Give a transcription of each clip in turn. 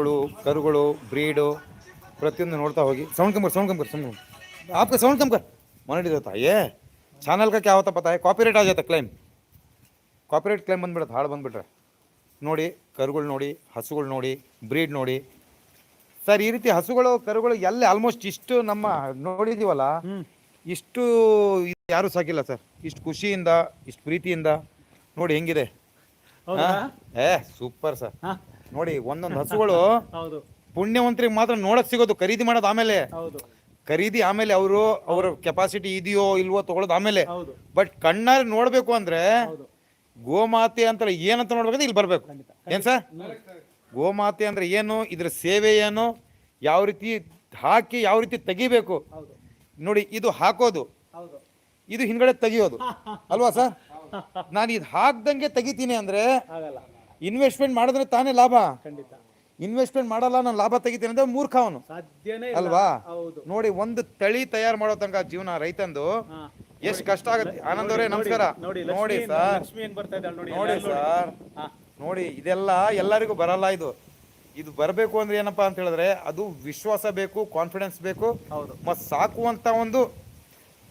ಹಸುಗಳು ಕರುಗಳು ಬ್ರೀಡು ಪ್ರತಿಯೊಂದು ನೋಡ್ತಾ ಹೋಗಿ. ಸೌಂಡ್ ಕಂಬರ್ ಸೌಂಡ್ ಕಂಬರ್ ಸೌಂಡ್ ಕಂಬರ್. ಆಪ್ಕ ಸೌಂಡ್ ಕಂಬರ್. ಮನೆ ತಾಯೇ ಏ ಚಾನಲ್ಗೆ ಯಾವತ್ತಪ್ಪ ಹೋತಾ ಕಾಪಿರೇಟ್ ಆಗೈತೆ ಕ್ಲೈಮ್ ಕಾಪಿರೇಟ್ ಕ್ಲೈಮ್ ಬಂದ್ಬಿಡತ್ತೆ ಹಾಳು ಬಂದುಬಿಟ್ರೆ. ನೋಡಿ ಕರುಗಳು ನೋಡಿ ಹಸುಗಳು ನೋಡಿ ಬ್ರೀಡ್ ನೋಡಿ. ಸರ್ ಈ ರೀತಿ ಹಸುಗಳು ಕರುಗಳು ಎಲ್ಲ ಆಲ್ಮೋಸ್ಟ್ ಇಷ್ಟು ನಮ್ಮ ನೋಡಿದೀವಲ್ಲ ಇಷ್ಟು ಯಾರು ಸಾಕಿಲ್ಲ ಸರ್. ಇಷ್ಟು ಖುಷಿಯಿಂದ ಇಷ್ಟು ಪ್ರೀತಿಯಿಂದ. ನೋಡಿ ಹೆಂಗಿದೆ? ಏ ಸೂಪರ್ ಸರ್. ನೋಡಿ ಒಂದೊಂದು ಹಸುಗಳು ಹೌದು. ಪುಣ್ಯವಂತರಿಗೆ ಮಾತ್ರ ನೋಡಕ್ ಸಿಗೋದು ಖರೀದಿ ಮಾಡೋದು ಆಮೇಲೆ. ಹೌದು. ಖರೀದಿ ಆಮೇಲೆ ಅವರು ಅವ್ರ ಕೆಪಾಸಿಟಿ ಇದೆಯೋ ಇಲ್ವೋ ತಗೊಳ್ಳೋದು ಆಮೇಲೆ. ಹೌದು. ಬಟ್ ಕಣ್ಣಲ್ಲಿ ನೋಡ್ಬೇಕು ಅಂದ್ರೆ ಹೌದು. ಗೋಮಾತೆ ಅಂತ ಏನಂತ ನೋಡ್ಬೇಕಂದ್ರೆ ಇಲ್ಲಿ ಬರ್ಬೇಕು. ಏನ್ ಸರ್? ಗೋಮಾತೆ ಅಂದ್ರೆ ಏನು ಇದ್ರ ಸೇವೆ ಏನು ಯಾವ ರೀತಿ ಹಾಕಿ ಯಾವ ರೀತಿ ತೆಗಿಬೇಕು. ಹೌದು. ನೋಡಿ ಇದು ಹಾಕೋದು. ಹೌದು. ಇದು ಹಿಂದ್ಗಡೆ ತೆಗಿಯೋದು. ಅಲ್ವಾ ಸರ್? ನಾನು ಇದು ಹಾಕ್ದಂಗೆ ತೆಗಿತೀನಿ ಅಂದ್ರೆ ಆಗಲ್ಲ. ಇನ್ವೆಸ್ಟ್ಮೆಂಟ್ ಮಾಡಿದ್ರೆ ತಾನೇ ಲಾಭ? ಖಂಡಿತ. ಇನ್ವೆಸ್ಟ್ಮೆಂಟ್ ಮಾಡಲ್ಲ ನಾನು ಲಾಭ ತೆಗಿತೀನಿ ಅಂದ್ರೆ ಮೂರ್ಖ ಅವನು. ಸಾಧ್ಯನೇ ಇಲ್ಲ. ಅಲ್ವಾ? ಹೌದು. ನೋಡಿ ಒಂದು ತಳಿ ತಯಾರು ಮಾಡೋ ತನಕ ಜೀವನ ರೈತಂದು ಹಾ. ಎಷ್ಟು ಕಷ್ಟ ಆಗುತ್ತೆ. ಆನಂದ್ ಅವರೇ ನಮಸ್ಕಾರ. ನೋಡಿ ನೋಡಿ ಲಕ್ಷ್ಮಿ ಸರ್. ಲಕ್ಷ್ಮಿ ಏನ್ ಬರ್ತಾ ಇದ್ದಾಳೆ ನೋಡಿ ನೋಡಿ ಎಲ್ಲ ಸರ್. ಹಾ, ನೋಡಿ ಇದೆಲ್ಲ ಎಲ್ಲರಿಗೂ ಬರಲ್ಲ ಇದು. ಇದು ಬರಬೇಕು ಅಂದ್ರೆ ಏನಪ್ಪಾ ಅಂತ ಹೇಳಿದ್ರೆ ಅದು ವಿಶ್ವಾಸ ಬೇಕು ಕಾನ್ಫಿಡೆನ್ಸ್ ಬೇಕು ಹೌದು. ಮತ್ತೆ ಸಾಕುವಂತ ಒಂದು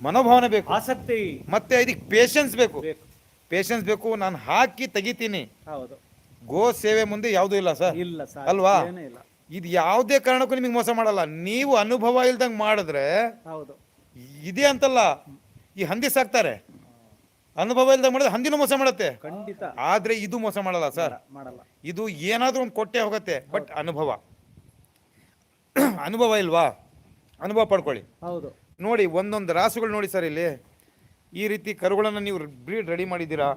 ಮನೋಭಾವನೆ ಬೇಕು. ಆಸಕ್ತಿ. ಮತ್ತೆ ಇದಕ್ಕೆ ಪೇಷನ್ಸ್ ಬೇಕು. ಬೇಕು. ಪೇಷನ್ಸ್ ಬೇಕು ನಾನು ಹಾಕಿ ತೆಗಿತೀನಿ. ಹೌದು. ಗೋ ಸೇವೆ ಮುಂದೆ ಯಾವುದೂ ಇಲ್ಲ ಸರ್. ಇಲ್ಲ ಸರ್ ಅಲ್ವಾ? ಏನೇ ಇಲ್ಲ. ಇದು ಯಾವುದೇ ಕಾರಣಕ್ಕೂ ನಿಮಗೆ ಮೋಸ ಮಾಡಲ್ಲ. ನೀವು ಅನುಭವ ಇಲ್ದಂಗ್ ಮಾಡಿದ್ರೆ ಹೌದು. ಇದೆ ಅಂತಲ್ಲ ಈ ಹಂದಿ ಸಾಕ್ತಾರೆ. ಅನುಭವ ಇಲ್ದಂಗೆ ಮಾಡಿದ್ರೆ ಹಂದಿನೂ ಮೋಸ ಮಾಡುತ್ತೆ. ಖಂಡಿತ. ಆದ್ರೆ ಇದು ಮೋಸ ಮಾಡಲ್ಲ ಸರ್. ಮಾಡಲ್ಲ ಇದು ಏನಾದ್ರೂ ಒಂದು ಕೊಟ್ಟೆ ಹೋಗುತ್ತೆ ಬಟ್ ಅನುಭವ. ಅನುಭವ ಇಲ್ವಾ? ಅನುಭವ ಪಡ್ಕೊಳ್ಳಿ. ಹೌದು. ನೋಡಿ ಒಂದೊಂದು ರಾಸುಗಳು ನೋಡಿ ಸರ್ ಇಲ್ಲಿ. ಈ ರೀತಿ ಕರುಗಳನ್ನು ನೀವು ಬ್ರೀಡ್ ರೆಡಿ ಮಾಡಿದ್ದೀರಾ?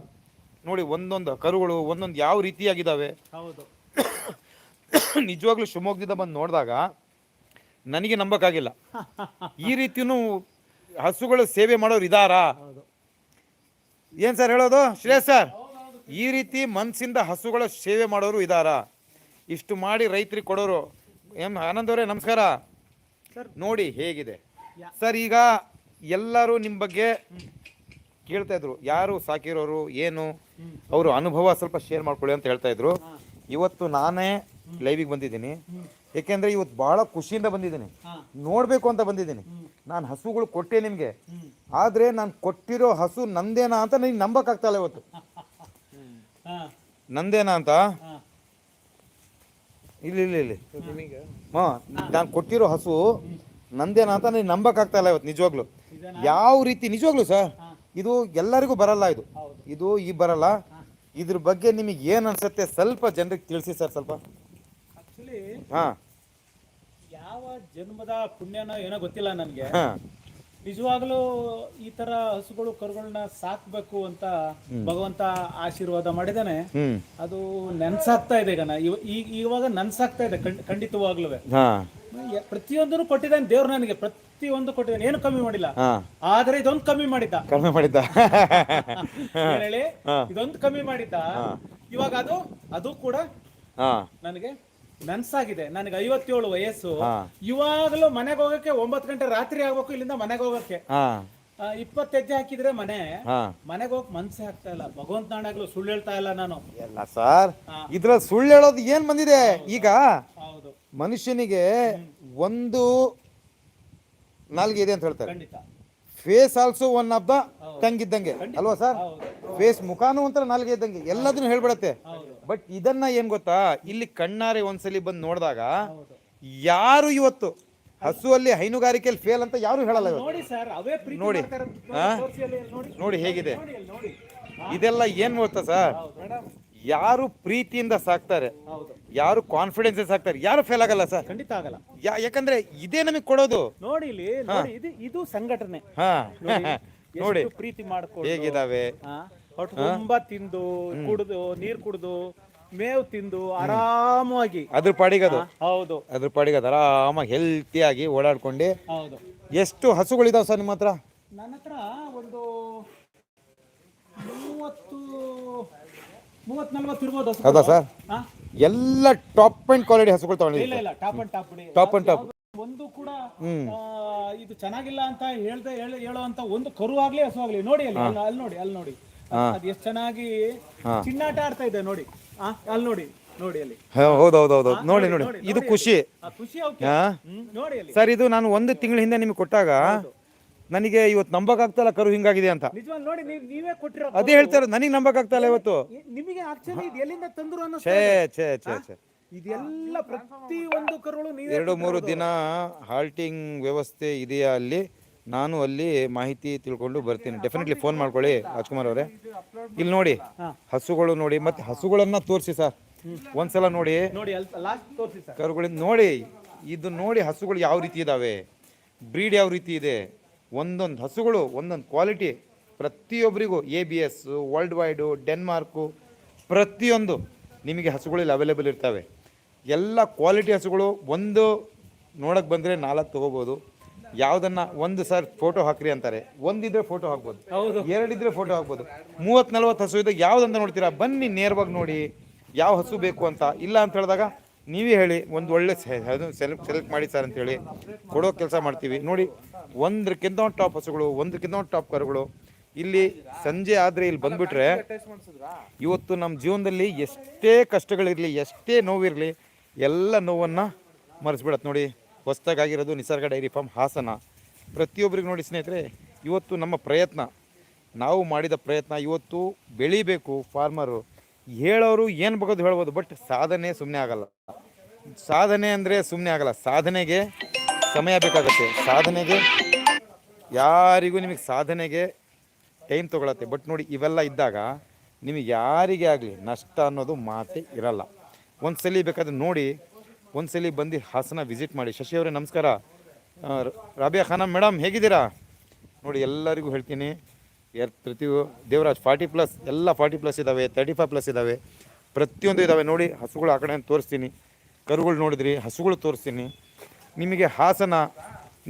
ನೋಡಿ ಒಂದೊಂದು ಕರುಗಳು ಒಂದೊಂದು ಯಾವ ರೀತಿಯಾಗಿದ್ದಾವೆ? ಹೌದು. ನಿಜವಾಗ್ಲೂ ಶಿವಮೊಗ್ಗದಿಂದ ಬಂದು ನೋಡಿದಾಗ ನನಗೆ ನಂಬಕ್ಕಾಗಿಲ್ಲ. ಈ ರೀತಿಯೂ ಹಸುಗಳು ಸೇವೆ ಮಾಡೋರು ಇದಾರಾ? ಏನು ಸರ್ ಹೇಳೋದು? ಶ್ರೇಯಸ್ ಸರ್ ಈ ರೀತಿ ಮನಸ್ಸಿಂದ ಹಸುಗಳ ಸೇವೆ ಮಾಡೋರು ಇದಾರಾ? ಇಷ್ಟು ಮಾಡಿ ರೈತರಿಗೆ ಕೊಡೋರು. ಏನು ಆನಂದ್ ಅವರೇ ನಮಸ್ಕಾರ. ಸರ್. ನೋಡಿ ಹೇಗಿದೆ. ಸರ್ ಈಗ ಎಲ್ಲರೂ ನಿಮ್ಮ ಬಗ್ಗೆ ಕೇಳ್ತಾ ಇದ್ರು. ಯಾರು ಸಾಕಿರೋರು ಏನು. ಅವರು ಅನುಭವ ಸ್ವಲ್ಪ ಶೇರ್ ಮಾಡ್ಕೊಳ್ಳಿ ಅಂತ ಹೇಳ್ತಾ ಇದ್ರು. ಇವತ್ತು ನಾನೇ ಲೈವಿಗೆ ಬಂದಿದ್ದೀನಿ. ಏಕೆಂದ್ರೆ ಇವತ್ತು ಬಹಳ ಖುಷಿಯಿಂದ ಬಂದಿದ್ದೀನಿ. ನೋಡ್ಬೇಕು ಅಂತ ಬಂದಿದ್ದೀನಿ. ನಾನು ಹಸುಗಳು ಕೊಟ್ಟೆ ನಿಮಗೆ. ಆದ್ರೆ ನಾನು ಕೊಟ್ಟಿರೋ ಹಸು ನಂದೇನಾ ಅಂತ ನನಗೆ ನಂಬಕ್ಕಾಗ್ತಾ ಇಲ್ಲ ಇವತ್ತು. ಹಾ. ನಂದೇನಾ ಅಂತ? ಇಲ್ಲ ಇಲ್ಲ ಇಲ್ಲಿ. ಹಾಂ. ನಾನು ಕೊಟ್ಟಿರೋ ಹಸು ನಂದೇನಾ ಅಂತ ನನಗೆ ನಂಬಕ್ಕಾಗ್ತಾ ಇಲ್ಲ ಇವತ್ತು ನಿಜವಾಗ್ಲು? ಯಾವ ರೀತಿ ನಿಜವಾಗ್ಲು ಸರ್. ಇದು ಎಲ್ಲರಿಗೂ ಬರಲ್ಲ ಇದು. ಇದು ಈ ಬರಲ್ಲ. ಇದ್ರ ಬಗ್ಗೆ ನಿಮಗೆ ಏನು ಅನ್ಸುತ್ತೆ ಸ್ವಲ್ಪ ಜನರಿಗೆ ತಿಳಿಸಿ ಸರ್ ಸ್ವಲ್ಪ. ಆಕ್ಚುಲಿ ಹಾಂ. ಯಾವ ಜನ್ಮದ ಪುಣ್ಯನ ಏನೋ ಗೊತ್ತಿಲ್ಲ ನನಗೆ. ಹಾಂ. ನಿಜವಾಗ್ಲೂ ಈ ತರ ಹಸುಗಳು ಕರುಗಳನ್ನ ಸಾಕ್ಬೇಕು ಅಂತ ಭಗವಂತ ಆಶೀರ್ವಾದ ಮಾಡಿದಾನೆ ಅದು ನೆನ್ಸಾಗ್ತಾ ಇದೆ ಈಗ ಇವಾಗ ನನ್ಸಾಗ್ತಾ ಇದೆ ಖಂಡ್- ಖಂಡಿತವಾಗ್ಲೂ ಪ್ರತಿಯೊಂದನ್ನು ಕೊಟ್ಟಿದ್ದಾನೆ ದೇವ್ರು ನನಗೆ. ಪ್ರತಿಯೊಂದು ಕೊಟ್ಟಿದ್ದಾನೆ. ಏನು ಕಮ್ಮಿ ಮಾಡಿಲ್ಲ. ಆದ್ರೆ ಇದೊಂದು ಕಮ್ಮಿ ಮಾಡಿದ್ದ. ಕಮ್ಮಿ ಮಾಡಿದ್ದ. ಏನ್ ಹೇಳಿ ಇದೊಂದು ಕಮ್ಮಿ ಮಾಡಿದ್ದ. ಇವಾಗ ಅದು ಅದು ಕೂಡ ನನಗೆ ನನ್ಸಾಗಿದೆ. ನನಗೆ ಐವತ್ತೇಳು ವಯಸ್ಸು. ಇವಾಗಲೂ ಮನೆಗೆ ಹೋಗಕ್ಕೆ ಒಂಬತ್ತು ಗಂಟೆ ರಾತ್ರಿ ಆಗ್ಬೇಕು ಇಲ್ಲಿಂದ ಮನೆಗೆ ಹೋಗಕ್ಕೆ. ಇಪ್ಪತ್ತು ಹೆಜ್ಜೆ ಹಾಕಿದ್ರೆ ಮನೆ ಮನೆಗೆ ಹೋಗಕ್ ಮನ್ಸೇ ಆಗ್ತಾ ಇಲ್ಲ. ಭಗವಂತ ನಾಡಾಗ್ಲೂ ಸುಳ್ಳು ಹೇಳ್ತಾ ಇಲ್ಲ ನಾನು. ಎಲ್ಲ ಸರ್. ಇದ್ರ ಸುಳ್ಳು ಹೇಳೋದು ಏನ್ ಬಂದಿದೆ? ಈಗ ಮನುಷ್ಯನಿಗೆ ಒಂದು ನಾಲ್ಗೆ ಇದೆ ಅಂತ ಹೇಳ್ತಾರೆ. ಖಂಡಿತ. Face also one of the ತಂಗಿದ್ದಂಗೆ ಅಲ್ವಾ ಸರ್? ಫೇಸ್ ಮುಖಾನು ಒಂಥರ ನಾಲ್ಗೆ ಇದ್ದಂಗೆ. ಎಲ್ಲದನ್ನು ಹೇಳ್ಬಿಡತ್ತೆ. ಬಟ್ ಇದನ್ನ ಏನ್ ಗೊತ್ತಾ? ಇಲ್ಲಿ ಕಣ್ಣಾರೆ ಒಂದ್ಸಲಿ ಬಂದು ನೋಡಿದಾಗ ಯಾರು ಇವತ್ತು ಹಸುವಲ್ಲಿ ಹೈನುಗಾರಿಕೆಯಲ್ಲಿ ಫೇಲ್ ಅಂತ ಯಾರು ಹೇಳಲ್ಲ ಇವತ್ತು? ನೋಡಿ ನೋಡಿ. ಹೇಗಿದೆ. ಇದೆಲ್ಲ ಏನ್ ಗೊತ್ತಾ ಸರ್? ಯಾರು ಪ್ರೀತಿಯಿಂದ ಸಾಕ್ತಾರೆ? ಯಾರು ಕಾನ್ಫಿಡೆನ್ಸ್ ಹಾಕ್ತಾರೆ ಯಾರು ಫೇಲ್ ಆಗಲ್ಲ ಸರ್? ಖಂಡಿತ ಆಗಲ್ಲ. ಯಾ ಯಾಕಂದ್ರೆ ಇದೇ ನಮಗೆ ಕೊಡೋದು. ನೋಡಿ ಇಲ್ಲಿ ನೋಡಿ ಇದು ಇದು ಸಂಘಟನೆ. ಹಾ. ನೋಡಿ ಎಷ್ಟು ಪ್ರೀತಿ ಮಾಡ್ಕೊಂಡು ಹೇಗಿದಾವೆ? ಹೊಟ್ಟೆ ತುಂಬಾ ತಿಂದು ಕುಡಿದು ನೀರ್ ಕುಡಿದು ಮೇವು ತಿಂದು ಆರಾಮವಾಗಿ. ಅದ್ರ ಪಾಡಿಗೆ ಅದು ಹೌದು. ಅದ್ರ ಪಾಡಿಗೆ ಅದು ಆರಾಮಾಗಿ ಹೆಲ್ತಿಯಾಗಿ ಓಡಾಡ್ಕೊಂಡು. ಹೌದು. ಎಷ್ಟು ಹಸುಗಳಿದಾವೆ ಸರ್ ನಿಮ್ಮ ಹತ್ರ ನನ್ನ ಹತ್ರ ಒಂದು ಮೂವತ್ತು ಮೂವತ್ ನಲ್ವತ್ತು ಇರ್ಬೋದು ಹೌದಾ ಸರ್? ಹಾ? ಎಲ್ಲ ಟಾಪ್ ಅಂಡ್ ಕ್ವಾಲಿಟಿ ಹಸುಗಳು ಇಲ್ಲ ತಗೊಂಡಿದ್ದೀವಿ ಇಲ್ಲ top and top top and top ಒಂದು ಕೂಡ ಆ, ಇದು ಚೆನ್ನಾಗಿಲ್ಲ ಅಂತ ಹೇಳ್ದೆ ಹೇಳ ಹೇಳುವಂತ ಒಂದು ಕರು ಆಗ್ಲಿ ಹಸು ಆಗ್ಲಿ. ನೋಡಿ ಅಲ್ಲಿ ಅಲ್ಲಿ ಅಲ್ಲಿ ನೋಡಿ ಅಲ್ಲಿ ನೋಡಿ. ಅದ್ ಎಷ್ಟ್ ಚೆನ್ನಾಗಿ ಚಿನ್ನಾಟ ಆಡ್ತಾ ಇದೆ ನೋಡಿ. ಆ, ಅಲ್ಲಿ ನೋಡಿ ನೋಡಿ ಅಲ್ಲಿ. ಹೌದು ಹೌದು ಹೌದು ನೋಡಿ ನೋಡಿ ಇದು ಖುಷಿ. ಆ ಖುಷಿ ಅವಕ್ಕೆ ಹಾ. ಹ್ಮ್, ನೋಡಿ ಅಲ್ಲಿ. ಸರ್ ಇದು ನಾನು ಒಂದು ತಿಂಗಳ ಹಿಂದೆ ನಿಮಗೆ ಕೊಟ್ಟಾಗ ನನಗೆ ಇವತ್ತು ನಂಬಕ್ಕಾಗ್ತಲ್ಲ ಕರು ಹಿಂಗಾಗಿದೆ ಅಂತ. ನಿಜವಾಗ್ ನೋಡಿ ನೀವ್ ನೀವೇ ಕೊಟ್ಟಿರೋ ಅದೇ ಹೇಳ್ತಾರೆ ನನಗೆ ನಂಬಕ್ಕಾಗ್ತಲ್ಲ ಇವತ್ತು. ನಿಮಗೆ ಆಕ್ಚುಲಿ ಇದು ಎಲ್ಲಿಂದ ತಂದ್ರು ಅನ್ನೋ ಛೇ ಛೇ ಛೇ ಛೇ. ಇದೆಲ್ಲ ಪ್ರತಿ ಒಂದು ಕರುಗಳು ನೀವೇ ಎರಡು ಮೂರು ದಿನ ಹಾಲ್ಟಿಂಗ್ ವ್ಯವಸ್ಥೆ ಇದೆಯಾ ಅಲ್ಲಿ? ನಾನು ಅಲ್ಲಿ ಮಾಹಿತಿ ತಿಳ್ಕೊಂಡು ಬರ್ತೀನಿ. ಡೆಫಿನೆಟ್ಲಿ ಫೋನ್ ಮಾಡ್ಕೊಳ್ಳಿ ರಾಜ್ಕುಮಾರ್ ಅವರೇ. ಇಲ್ಲಿ ನೋಡಿ ಹಸುಗಳು ನೋಡಿ ಮತ್ತೆ ಹಸುಗಳನ್ನ ತೋರಿಸಿ ಸರ್. ಒಂದ್ಸಲ ನೋಡಿ. ನೋಡಿ ಅಲ್ಲಿ ಲಾಸ್ಟ್ ತೋರಿಸಿ ಸರ್. ಕರುಗಳಿಂದ ನೋಡಿ ಇದು ನೋಡಿ ಹಸುಗಳು ಯಾವ ರೀತಿ ಇದಾವೆ? ಬ್ರೀಡ್ ಯಾವ ರೀತಿ ಇದೆ? ಒಂದೊಂದು ಹಸುಗಳು ಒಂದೊಂದು ಕ್ವಾಲಿಟಿ ಪ್ರತಿಯೊಬ್ಬರಿಗೂ A B S worldwide Denmark ಪ್ರತಿಯೊಂದು ನಿಮಗೆ ಹಸುಗಳಲ್ಲಿ ಅವೈಲೇಬಲ್ ಇರ್ತವೆ. ಎಲ್ಲ ಕ್ವಾಲಿಟಿ ಹಸುಗಳು ಒಂದು ನೋಡಕ್ಕೆ ಬಂದರೆ ನಾಲ್ಕು ತೊಗೋಬೋದು. ಯಾವುದನ್ನು ಒಂದು ಸರ್ ಫೋಟೋ ಹಾಕ್ರಿ ಅಂತಾರೆ. ಒಂದಿದ್ರೆ ಫೋಟೋ ಹಾಕ್ಬೋದು. ಹೌದು. ಎರಡಿದ್ರೆ ಫೋಟೋ ಹಾಕ್ಬೋದು. ಮೂವತ್ತು ನಲ್ವತ್ತು ಹಸು ಇದೆ ಯಾವುದಂತ ನೋಡ್ತೀರಾ? ಬನ್ನಿ ನೇರವಾಗಿ ನೋಡಿ. ಯಾವ ಹಸು ಬೇಕು ಅಂತ. ಇಲ್ಲ ಅಂತ ಹೇಳಿದಾಗ ನೀವೇ ಹೇಳಿ, ಒಂದು ಒಳ್ಳೆ ಸೆಲೆಕ್ಟ್ ಸೆಲೆಕ್ಟ್ ಮಾಡಿ ಸರ್ ಅಂತೇಳಿ ಕೊಡೋ ಕೆಲಸ ಮಾಡ್ತೀವಿ. ನೋಡಿ ಒಂದಕ್ಕಿಂತ ಒಂದು ಟಾಪ್ ಹಸುಗಳು ಒಂದಕ್ಕಿಂತ ಒಂದು ಟಾಪ್ ಕರುಗಳು, ಇಲ್ಲಿ ಸಂಜೆ ಆದರೆ ಇಲ್ಲಿ ಬಂದ್ಬಿಟ್ರೆ ಇವತ್ತು ನಮ್ಮ ಜೀವನದಲ್ಲಿ ಎಷ್ಟೇ ಕಷ್ಟಗಳಿರಲಿ, ಎಷ್ಟೇ ನೋವಿರಲಿ, ಎಲ್ಲ ನೋವನ್ನು ಮರೆಸ್ಬಿಡತ್ತೆ ನೋಡಿ. ಹೊಸ್ತಾಗಿರೋದು ನಿಸರ್ಗ ಡೈರಿ ಫಾರ್ಮ್ ಹಾಸನ. ಪ್ರತಿಯೊಬ್ಬರಿಗೂ ನೋಡಿ ಸ್ನೇಹಿತರೆ, ಇವತ್ತು ನಮ್ಮ ಪ್ರಯತ್ನ, ನಾವು ಮಾಡಿದ ಪ್ರಯತ್ನ ಇವತ್ತು ಬೆಳಿಬೇಕು ಫಾರ್ಮರು ಹೇಳೋರು ಏನು ಬಗ್ಗೋದು ಹೇಳ್ಬೋದು ಬಟ್ ಸಾಧನೆ ಸುಮ್ಮನೆ ಆಗಲ್ಲ. ಸಾಧನೆ ಅಂದರೆ ಸುಮ್ಮನೆ ಆಗಲ್ಲ. ಸಾಧನೆಗೆ ಸಮಯ ಬೇಕಾಗುತ್ತೆ. ಸಾಧನೆಗೆ ಯಾರಿಗೂ ನಿಮಗೆ ಸಾಧನೆಗೆ ಟೈಮ್ ತೊಗೊಳತ್ತೆ. ಬಟ್ ನೋಡಿ, ಇವೆಲ್ಲ ಇದ್ದಾಗ ನಿಮಗೆ ಯಾರಿಗೆ ಆಗಲಿ ನಷ್ಟ ಅನ್ನೋದು ಮಾತೇ ಇರಲ್ಲ. ಒಂದ್ಸಲಿ ಬೇಕಾದ್ರೆ ನೋಡಿ, ಒಂದ್ಸಲಿ ಬಂದು ಹಾಸನ ವಿಸಿಟ್ ಮಾಡಿ. ಶಶಿ ಅವರೇ, ನಮಸ್ಕಾರ. ರಾಬಿಯಾ ಖಾನಮ್ ಮೇಡಮ್ ಹೇಗಿದ್ದೀರಾ? ನೋಡಿ, ಎಲ್ಲರಿಗೂ ಹೇಳ್ತೀನಿ. ಎರ್, ಪ್ರತಿ ದೇವರಾಜ್, ಫಾರ್ಟಿ ಪ್ಲಸ್, ಎಲ್ಲ ಫಾರ್ಟಿ ಪ್ಲಸ್ ಇದ್ದಾವೆ ತರ್ಟಿ ಫೈವ್ ಪ್ಲಸ್ ಇದ್ದಾವೆ. ಪ್ರತಿಯೊಂದು ಇದ್ದಾವೆ. ನೋಡಿ, ಹಸುಗಳು ಆ ಕಡೆ ತೋರಿಸ್ತೀನಿ. ಕರುಗಳು ನೋಡಿದ್ರಿ ಹಸುಗಳು ತೋರಿಸ್ತೀನಿ. ನಿಮಗೆ ಹಾಸನ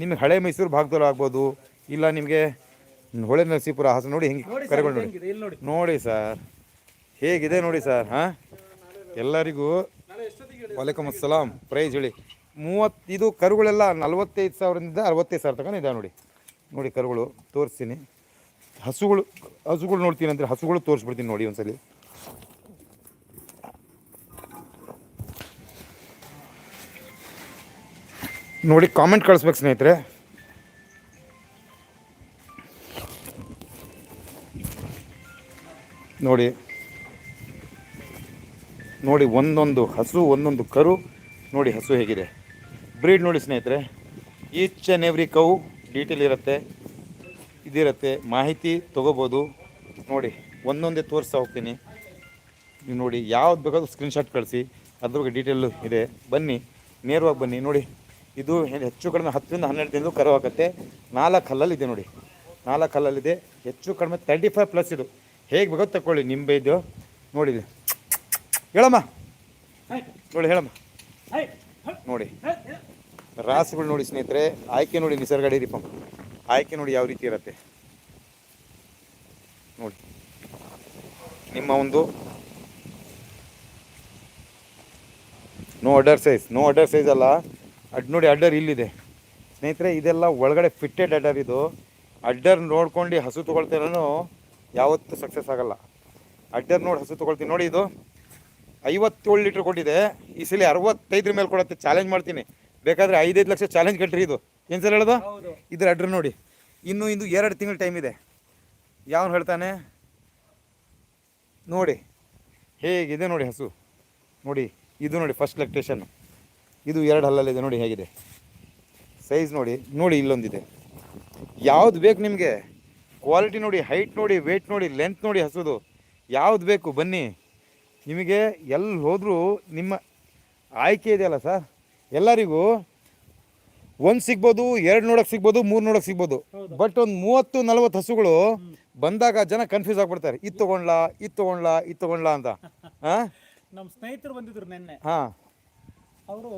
ನಿಮಗೆ ಹಳೆ ಮೈಸೂರು ಭಾಗದಲ್ಲೂ ಆಗ್ಬೋದು. ಇಲ್ಲ ನಿಮಗೆ ಹೊಳೆ ನರಸೀಪುರ ಹಾಸನ ನೋಡಿ ಹೆಂಗೆ ಕರುಗಳು ನೋಡಿ. ನೋಡಿ. ಸರ್. ಹೇಗಿದೆ ನೋಡಿ ಸರ್ ಹಾಂ? ಎಲ್ಲರಿಗೂ ವಾಲೇಕಮ್ ಅಸ್ಸಲಾಂ. ಪ್ರೈಸ್ ಹೇಳಿ. ಮೂವತ್ತು ಇದು ಕರುಗಳೆಲ್ಲ ನಲ್ವತ್ತೈದು ಸಾವಿರದಿಂದ ಅರವತ್ತೈದು ಸಾವಿರ ತನಕ ಇದೆ ನೋಡಿ. ನೋಡಿ ಕರುಗಳು ತೋರಿಸ್ತೀನಿ. ಹಸುಗಳು ಹಸುಗಳು ನೋಡ್ತೀನಿ ಅಂದರೆ ಹಸುಗಳು ತೋರಿಸ್ಬಿಡ್ತೀನಿ ನೋಡಿ ಒಂದ್ಸಲಿ. ನೋಡಿ ಕಾಮೆಂಟ್ ಕಳಿಸ್ಬೇಕು ಸ್ನೇಹಿತರೆ. ನೋಡಿ. ನೋಡಿ, ಒಂದೊಂದು ಹಸು, ಒಂದೊಂದು ಕರು. ನೋಡಿ, ಹಸು ಹೇಗಿದೆ. ಬ್ರೀಡ್ ನೋಡಿ ಸ್ನೇಹಿತರೆ. Each and every cow detail ಇರುತ್ತೆ, ಇದಿರುತ್ತೆ. ಮಾಹಿತಿ ತೊಗೋಬೋದು. ನೋಡಿ, ಒಂದೊಂದೇ ತೋರಿಸ್ತಾ ಹೋಗ್ತೀನಿ. ನೀವು ನೋಡಿ, ಯಾವ್ದು ಬೇಕಾದ್ರೂ ಸ್ಕ್ರೀನ್ಶಾಟ್ ಕಳಿಸಿ. ಅದ್ರ ಬಗ್ಗೆ ಡೀಟೇಲು ಇದೆ. ಬನ್ನಿ, ನೇರವಾಗಿ ಬನ್ನಿ. ನೋಡಿ ಇದು ಹೆಚ್ಚು ಕಡಿಮೆ ಹತ್ತರಿಂದ ಹನ್ನೆರಡು ದಿನದ ಕರು ಆಗುತ್ತೆ ನಾಲ್ಕು ಹಲ್ಲಲ್ಲಿದೆ ನೋಡಿ. ನಾಲ್ಕು ಹಲ್ಲಲ್ಲಿದೆ. ಹೆಚ್ಚು ಕಡಿಮೆ ತರ್ಟಿ ಫೈವ್ ಪ್ಲಸ್ ಇದು. ಹೇಗೆ ಬೇಕೋ ತಗೊಳ್ಳಿ ನಿಂಬೆ ಇದು ನೋಡಿ ಹೇಳಮ್ಮ. ನೋಡಿ ಹೇಳಮ್ಮ. ನೋಡಿ. ರಾಸುಗಳು ನೋಡಿ ಸ್ನೇಹಿತರೆ, ಆಯ್ಕೆ ನೋಡಿ ನಿಸರ್ಗ ಡೈರಿ ಆಯ್ಕೆ ನೋಡಿ ಯಾವ ರೀತಿ ಇರುತ್ತೆ. ನೋಡಿ. ನಿಮ್ಮ ಒಂದು no udder size no udder size ಅಲ್ಲ. ಅಡ್ ನೋಡಿ ಅಡ್ಡರ್ ಇಲ್ಲಿದೆ. ಸ್ನೇಹಿತರೆ ಇದೆಲ್ಲ ಒಳಗಡೆ ಫಿಟ್ಟೆಡ್ ಅಡ್ಡರ್ ಇದು. ಅಡ್ಡರ್ ನೋಡ್ಕೊಂಡು ಹಸು ತೊಗೊಳ್ತಿರೋ ಯಾವತ್ತೂ ಸಕ್ಸಸ್ ಆಗಲ್ಲ. ಅಡ್ಡರ್ ನೋಡಿ ಹಸು ತೊಗೊಳ್ತೀನಿ. ನೋಡಿ ಇದು. ಐವತ್ತೇಳು ಲೀಟ್ರ್ ಕೊಟ್ಟಿದೆ. ಈ ಸಲ ಅರವತ್ತೈದ್ರ ಮೇಲೆ ಕೊಡುತ್ತೆ. ಚಾಲೆಂಜ್ ಮಾಡ್ತೀನಿ. ಬೇಕಾದರೆ ಐದೈದು ಲಕ್ಷ ಚಾಲೆಂಜ್ ಕಟ್ಟ್ರಿ ಇದು. ಏನು ಸರ್ ಹೇಳೋದು? ಇದ್ರ ಅಡ್ರ್ ನೋಡಿ. ಇನ್ನು ಇಂದು ಎರಡು ತಿಂಗಳು ಟೈಮ್ ಇದೆ. ಯಾವನು ಹೇಳ್ತಾನೆ? ನೋಡಿ. ಹೇಗಿದೆ ನೋಡಿ ಹಸು. ನೋಡಿ ಇದು ನೋಡಿ ಫಸ್ಟ್ ಲೆಕ್ಟೇಷನ್ ಇದು ಎರಡು ಹಲ್ಲಲ್ಲಿದೆ ನೋಡಿ ಹೇಗಿದೆ. ಸೈಜ್ ನೋಡಿ ನೋಡಿ ಇಲ್ಲೊಂದಿದೆ. ಯಾವ್ದು ಬೇಕು ನಿಮಗೆ? ಕ್ವಾಲಿಟಿ ನೋಡಿ ಹೈಟ್ ನೋಡಿ ವೇಟ್ ನೋಡಿ ಲೆಂತ್ ನೋಡಿ ಹಸುದು. ಯಾವ್ದು ಬೇಕು ಬನ್ನಿ. ನಿಮಗೆ ಎಲ್ಲಿ ಹೋದರೂ ನಿಮ್ಮ ಆಯ್ಕೆ ಇದೆಯಲ್ಲ ಸರ್? ಎಲ್ಲರಿಗೂ ಒಂದು ಸಿಗ್ಬೋದು ಎರಡು ನೋಡೋಕೆ ಸಿಗ್ಬೋದು ಮೂರು ನೋಡೋಕೆ ಸಿಗ್ಬೋದು. ಬಟ್ ಒಂದು ಮೂವತ್ತು ನಲ್ವತ್ತು ಹಸುಗಳು ಬಂದಾಗ ಜನ ಕನ್ಫ್ಯೂಸ್ ಆಗ್ಬಿಡ್ತಾರೆ. ಇದು ತೊಗೊಂಡ್ಲಾ ಇದು ತೊಗೊಂಡ್ಲಾ ಇದು ತೊಗೊಂಡ್ಲಾ ಅಂತ. ಹಾಂ ನಮ್ಮ ಸ್ನೇಹಿತರು ಬಂದಿದ್ರು ನಿನ್ನೆ. ಹಾಂ. ಅವರು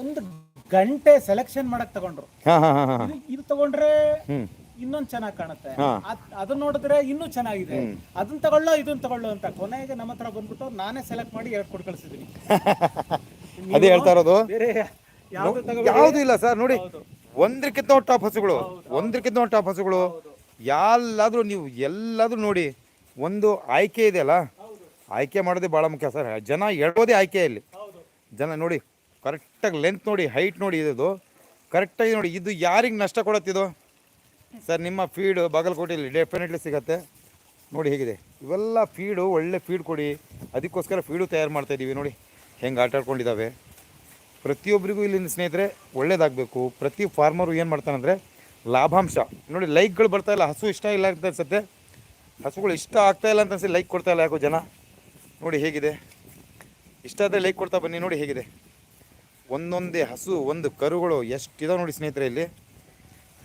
ಒಂದು ಗಂಟೆ ಸೆಲೆಕ್ಷನ್ ಮಾಡಕ್ ತಗೊಂಡ್ರು. ಇದು- ಇದು ತಗೊಂಡ್ರೆ ಇನ್ನೊಂದ್ ಚೆನ್ನಾಗಿ ಕಾಣುತ್ತೆ. ಅದ್- ಅದನ್ನ ನೋಡಿದ್ರೆ ಇನ್ನೂ ಚೆನ್ನಾಗಿದೆ. ಅದನ್ನ ತಗೊಳ್ಳೋ ಇದನ್ನ ತಗೊಳ್ಳೋ ಅಂತ ಕೊನೆಗೆ ನಮ್ಮ ಹತ್ರ ಬಂದ್ಬಿಟ್ಟು ನಾನೇ ಸೆಲೆಕ್ಟ್ ಮಾಡಿ ಎರಡು ಕೊಟ್ಟು ಕಳ್ಸಿದೀನಿ. ಅದೇ ಹೇಳ್ತಾ ಇರೋದು? ಬೇರೆ ಯಾವ್ದು ಇಲ್ಲ ಸರ್ ನೋಡಿ. ಒಂದ್ರಕ್ಕಿಂತ ಒಂದು ಟಾಪ್ ಹಸುಗಳು ಒಂದ್ರಕ್ಕಿಂತ ಒಂದು ಟಾಪ್ ಹಸುಗಳು ಎಲ್ಲಾದ್ರೂ ನೀವು ಎಲ್ಲಾದ್ರೂ ನೋಡಿ ಒಂದು ಆಯ್ಕೆ ಇದೆಯಲ್ಲ? ಆಯ್ಕೆ ಮಾಡೋದೇ ಭಾಳ ಮುಖ್ಯ ಸರ್. ಜನ ಹೇಳೋದೇ ಆಯ್ಕೆ ಇಲ್ಲಿ ಜನ ನೋಡಿ ಕರೆಕ್ಟಾಗಿ ಲೆಂತ್ ನೋಡಿ ಹೈಟ್ ನೋಡಿ ಇದು ಕರೆಕ್ಟಾಗಿ ನೋಡಿ ಇದು ಯಾರಿಗೆ ನಷ್ಟ ಕೊಡತ್ತಿದು ಸರ್ ನಿಮ್ಮ ಫೀಡು ಬಾಗಲಕೋಟೆಯಲ್ಲಿ ಡೆಫಿನೆಟ್ಲಿ ಸಿಗತ್ತೆ. ನೋಡಿ ಹೇಗಿದೆ. ಇವೆಲ್ಲ ಫೀಡು ಒಳ್ಳೆ ಫೀಡ್ ಕೊಡಿ. ಅದಕ್ಕೋಸ್ಕರ ಫೀಡು ತಯಾರು ಮಾಡ್ತಾ ಇದ್ದೀವಿ ನೋಡಿ ಹೆಂಗೆ ಆಟ ಆಡ್ಕೊಂಡಿದ್ದಾವೆ ಪ್ರತಿಯೊಬ್ಬರಿಗೂ ಇಲ್ಲಿನ ಸ್ನೇಹಿತರೆ ಒಳ್ಳೇದಾಗಬೇಕು. ಪ್ರತಿ ಫಾರ್ಮರು ಏನು ಮಾಡ್ತಾನಂದರೆ ಲಾಭಾಂಶ. ನೋಡಿ ಲೈಕ್ಗಳು ಬರ್ತಾ ಇಲ್ಲ. ಹಸು ಇಷ್ಟ ಇಲ್ಲ ಅಂತ ಅನ್ಸುತ್ತೆ. ಹಸುಗಳು ಇಷ್ಟ ಆಗ್ತಾಯಿಲ್ಲ ಇಲ್ಲ ಅಂತ ಅನ್ಸಿ ಲೈಕ್ ಕೊಡ್ತಾಯಿಲ್ಲ ಯಾಕೋ ಜನ. ನೋಡಿ ಹೇಗಿದೆ. ಇಷ್ಟ ಆದರೆ ಲೈಕ್ ಕೊಡ್ತಾ ಬನ್ನಿ, ನೋಡಿ ಹೇಗಿದೆ. ಒಂದೊಂದೇ ಹಸು, ಒಂದು ಕರುಗಳು ಎಷ್ಟಿದಾವೆ ನೋಡಿ ಸ್ನೇಹಿತರೆ ಇಲ್ಲಿ.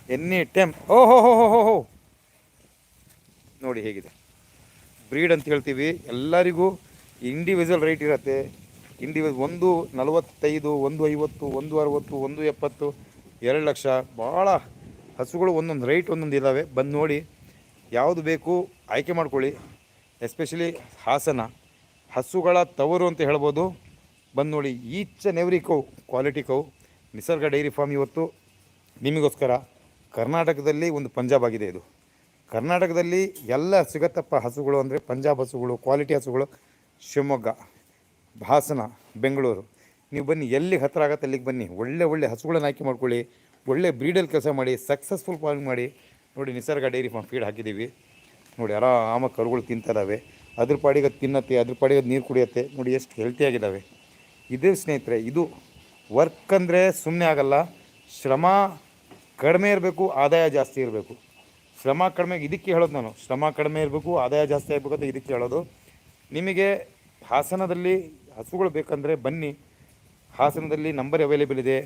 ಎನಿ ಟೈಮ್, ಓ, ಹೋ ಹೋ ಹೋ ಹೋ ಹೋ. ನೋಡಿ ಹೇಗಿದೆ. ಬ್ರೀಡ್ ಅಂತ ಹೇಳ್ತೀವಿ. ಎಲ್ಲರಿಗೂ ಇಂಡಿವಿಜುವಲ್ ರೇಟ್ ಇರುತ್ತೆ. ಇಂಡಿವಿಜ್ ಒಂದು ನಲವತ್ತೈದು, ಒಂದು ಐವತ್ತು, ಒಂದು ಅರವತ್ತು, ಒಂದು ಎಪ್ಪತ್ತು, ಎರಡು ಲಕ್ಷ. ಭಾಳ ಹಸುಗಳು ಒಂದೊಂದು ರೇಟ್ ಒಂದೊಂದು ಇದ್ದಾವೆ ಬಂದು ನೋಡಿ. ಯಾವುದು ಬೇಕು ಆಯ್ಕೆ ಮಾಡ್ಕೊಳ್ಳಿ. ಎಸ್ಪೆಷಲಿ ಹಾಸನ. ಹಸುಗಳ ತವರು ಅಂತ ಹೇಳ್ಬೋದು. ಬಂದು ನೋಡಿ, each every cow, quality cow, Nisarga dairy farm ಇವತ್ತು. ನಿಮಗೋಸ್ಕರ ಕರ್ನಾಟಕದಲ್ಲಿ ಒಂದು ಪಂಜಾಬ್ ಆಗಿದೆ ಇದು. ಕರ್ನಾಟಕದಲ್ಲಿ ಎಲ್ಲ ಸಿಗತ್ತಪ್ಪ ಹಸುಗಳು ಅಂದರೆ ಪಂಜಾಬ್ ಹಸುಗಳು, ಕ್ವಾಲಿಟಿ ಹಸುಗಳು, ಶಿವಮೊಗ್ಗ, ಹಾಸನ, ಬೆಂಗಳೂರು. ನೀವು ಬನ್ನಿ ಎಲ್ಲಿಗೆ ಹತ್ತಿರ ಆಗತ್ತೆ ಅಲ್ಲಿಗೆ ಬನ್ನಿ. ಒಳ್ಳೆ ಒಳ್ಳೆ ಹಸುಗಳನ್ನ ಆಯ್ಕೆ ಮಾಡ್ಕೊಳ್ಳಿ. ಒಳ್ಳೆ ಬ್ರೀಡಲ್ಲಿ ಕೆಲಸ ಮಾಡಿ ಸಕ್ಸಸ್ಫುಲ್ ಫಾರ್ಮಿಂಗ್ ಮಾಡಿ. ನೋಡಿ, ನಿಸರ್ಗ ಡೈರಿ ಫಾರ್ಮ್ ಫೀಡ್ ಹಾಕಿದ್ದೀವಿ. ನೋಡಿ, ಆರಾಮಾಗಿ ಕರುಗಳು ತಿಂತಿದ್ದಾವೆ ಅದ್ರ ಪಾಡಿಗೆ ಅದು ತಿನ್ನತ್ತೆ, ಅದ್ರ ಪಾಡಿಗೆ ಅದು ನೀರು ಕುಡಿಯುತ್ತೆ. ನೋಡಿ ಎಷ್ಟು ಹೆಲ್ತಿಯಾಗಿದ್ದಾವೆ ಇದೇ ಸ್ನೇಹಿತರೆ, ಇದು ವರ್ಕ್ ಅಂದರೆ ಸುಮ್ಮನೆ ಆಗಲ್ಲ. ಶ್ರಮ ಕಡಿಮೆ ಇರಬೇಕು, ಆದಾಯ ಜಾಸ್ತಿ ಇರಬೇಕು. ಶ್ರಮ ಕಡಿಮೆ, ಇದಕ್ಕೆ ಹೇಳೋದು ನಾನು. ಶ್ರಮ ಕಡಿಮೆ ಇರಬೇಕು, ಆದಾಯ ಜಾಸ್ತಿ ಆಗಬೇಕು ಅಂತ ಇದಕ್ಕೆ ಹೇಳೋದು. ನಿಮಗೆ ಹಾಸನದಲ್ಲಿ ಹಸುಗಳು ಬೇಕಂದರೆ ಬನ್ನಿ. ಹಾಸನದಲ್ಲಿ ನಂಬರ್ ಅವೈಲೇಬಲ್ ಇದೆ.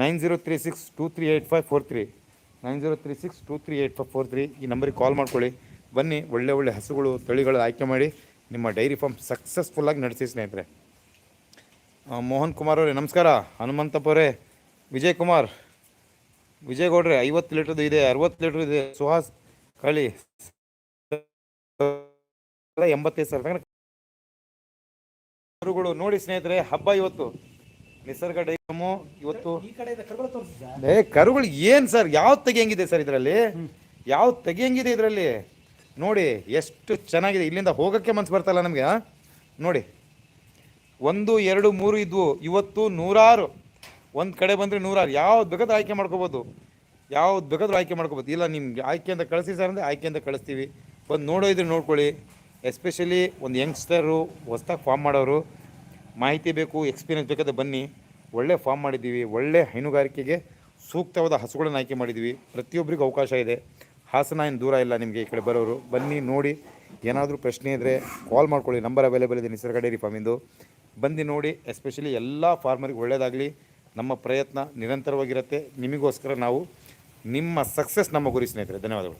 Nine zero three six two three eight five four three. Nine zero three six two three eight five four three ಈ ನಂಬರಿಗೆ ಕಾಲ್ ಮಾಡ್ಕೊಳ್ಳಿ. ಬನ್ನಿ ಒಳ್ಳೆ ಒಳ್ಳೆ ಹಸುಗಳು ತಳಿಗಳು ಆಯ್ಕೆ ಮಾಡಿ ನಿಮ್ಮ ಡೈರಿ ಫಾರ್ಮ್ ಸಕ್ಸಸ್ಫುಲ್ಲಾಗಿ ನಡೆಸಿ ಸ್ನೇಹಿತರೆ. ಮೋಹನ್ ಕುಮಾರ್ ಅವರೇ ನಮಸ್ಕಾರ. ಹನುಮಂತಪ್ಪ ಅವರೇ ವಿಜಯ್ ಕುಮಾರ್. ವಿಜಯ್ ಗೌಡ್ರೆ ಐವತ್ತು ಲೀಟ್ರದ್ದು ಇದೆ ಅರವತ್ತು ಲೀಟ್ರ್ ಇದೆ. ಸುಹಾಸ್ ಕಳಿ ಎಂಬತ್ತೈದು ಸಾವಿರ ತನಕ. ಕರುಗಳು ನೋಡಿ ಸ್ನೇಹಿತರೆ ಹಬ್ಬ ಇವತ್ತು. ನಿಸರ್ಗ ಡೈಮು ಇವತ್ತು. ಏ ಕರುಗಳು ಏನು ಸರ್? ಯಾವ್ದು ತೆಗಿಯಂಗಿದೆ ಸರ್ ಇದರಲ್ಲಿ? ಯಾವ್ದು ತೆಗಿಯಂಗಿದೆ ಇದರಲ್ಲಿ? ನೋಡಿ ಎಷ್ಟು ಚೆನ್ನಾಗಿದೆ. ಇಲ್ಲಿಂದ ಹೋಗೋಕ್ಕೆ ಮನ್ಸು ಬರ್ತಲ್ಲ ನಮಗೆ ನೋಡಿ. ಒಂದು, ಎರಡು, ಮೂರು ಇದ್ವು. ಇವತ್ತು ನೂರಾರು. ಒಂದು ಕಡೆ ಬಂದರೆ ನೂರಾರು. ಯಾವ್ದು ಬೇಕಾದ್ರೂ ಆಯ್ಕೆ ಮಾಡ್ಕೋಬೋದು. ಯಾವ್ದು ಬೇಕಾದ್ರೂ ಆಯ್ಕೆ ಮಾಡ್ಕೋಬೋದು. ಇಲ್ಲ, ನಿಮ್ಗೆ ಆಯ್ಕೆ ಅಂತ ಕಳಿಸಿ ಸರ್ ಅಂದರೆ ಆಯ್ಕೆ ಅಂತ ಕಳಿಸ್ತೀವಿ. ಒಂದು ನೋಡೋ ನೋಡ್ಕೊಳ್ಳಿ. ಎಸ್ಪೆಷಲಿ ಒಂದು ಯಂಗ್ಸ್ಟರು ಹೊಸ್ದಾಗಿ ಫಾರ್ಮ್ ಮಾಡೋರು, ಮಾಹಿತಿ ಬೇಕು, ಎಕ್ಸ್ಪೀರಿಯನ್ಸ್ ಬೇಕಾದ್ರೆ ಬನ್ನಿ. ಒಳ್ಳೆ ಫಾರ್ಮ್ ಮಾಡಿದ್ದೀವಿ. ಒಳ್ಳೆ ಹೈನುಗಾರಿಕೆಗೆ ಸೂಕ್ತವಾದ ಹಸುಗಳನ್ನು ಆಯ್ಕೆ ಮಾಡಿದ್ದೀವಿ. ಪ್ರತಿಯೊಬ್ಬರಿಗೂ ಅವಕಾಶ ಇದೆ. ಹಾಸನ ಏನು ದೂರ ಇಲ್ಲ ನಿಮಗೆ ಈ ಕಡೆ ಬರೋರು, ಬನ್ನಿ ನೋಡಿ. ಏನಾದರೂ ಪ್ರಶ್ನೆ ಇದ್ದರೆ ಕಾಲ್ ಮಾಡ್ಕೊಳ್ಳಿ. ನಂಬರ್ ಅವೈಲೇಬಲ್ ಇದೆ ನಿಸರ್ಗ ಡೈರಿ ಫಾರ್ಮಿಂದು. ಬಂದು ನೋಡಿ ಎಸ್ಪೆಷಲಿ ಎಲ್ಲ ಫಾರ್ಮರಿಗೆ ಒಳ್ಳೆಯದಾಗಲಿ ನಮ್ಮ ಪ್ರಯತ್ನ ನಿರಂತರವಾಗಿರುತ್ತೆ. ನಿಮಗೋಸ್ಕರ ನಾವು ನಿಮ್ಮ ಸಕ್ಸಸ್ ನಮ್ಮ ಗುರಿ ಸ್ನೇಹಿತರೆ. ಧನ್ಯವಾದಗಳು.